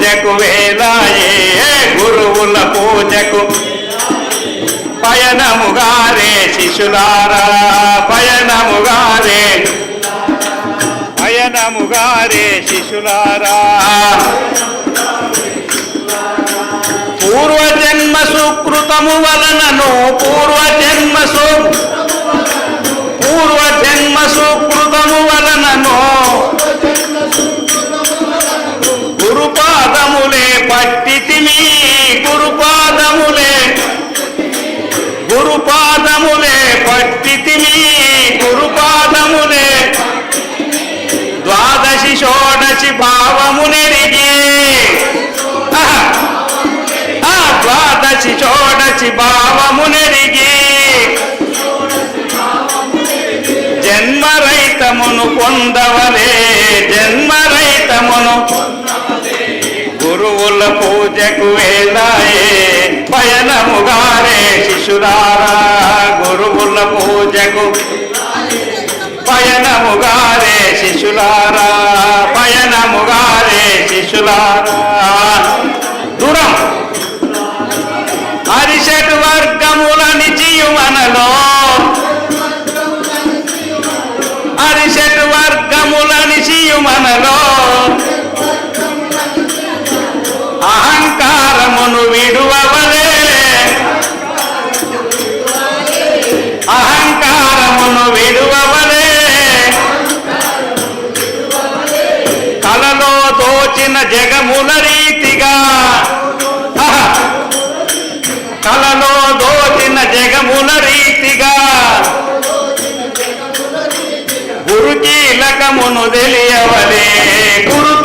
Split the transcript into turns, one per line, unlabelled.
పూజకు వేలాయే గురువుల పూజకు. పయనముగారే శిశులారా పయనముగారే పయనముగారే శిశులారా. పూర్వజన్మ సుకృతము వలనను పూర్వజన్మ సు మీ గురుపాదములే. గురుపాదములే పట్టితిమి గురుపాదములే. ద్వాదశి షోడశి భావమునెరిగి ఆ ద్వాదశి షోడశి భావమునెరిగి జన్మరహితమును పొందవలే జన్మరహితమును గురువుల పూజకు వేలాయే పయనముగారే శిశురారా గురువుల పూజకు పయనముగారే శిశులారా. పయనముగారే శిశులారా. దూరం. అరిషట్ వర్గముల నిచియుమనలో అరిషట్ వర్గముల నిచియుమనలో అహంకారమును తోచిన జగముల రీతిగా. కలలో దోచిన జగముల రీతిగా. గురుకీలకమును తెలియవలే. గురు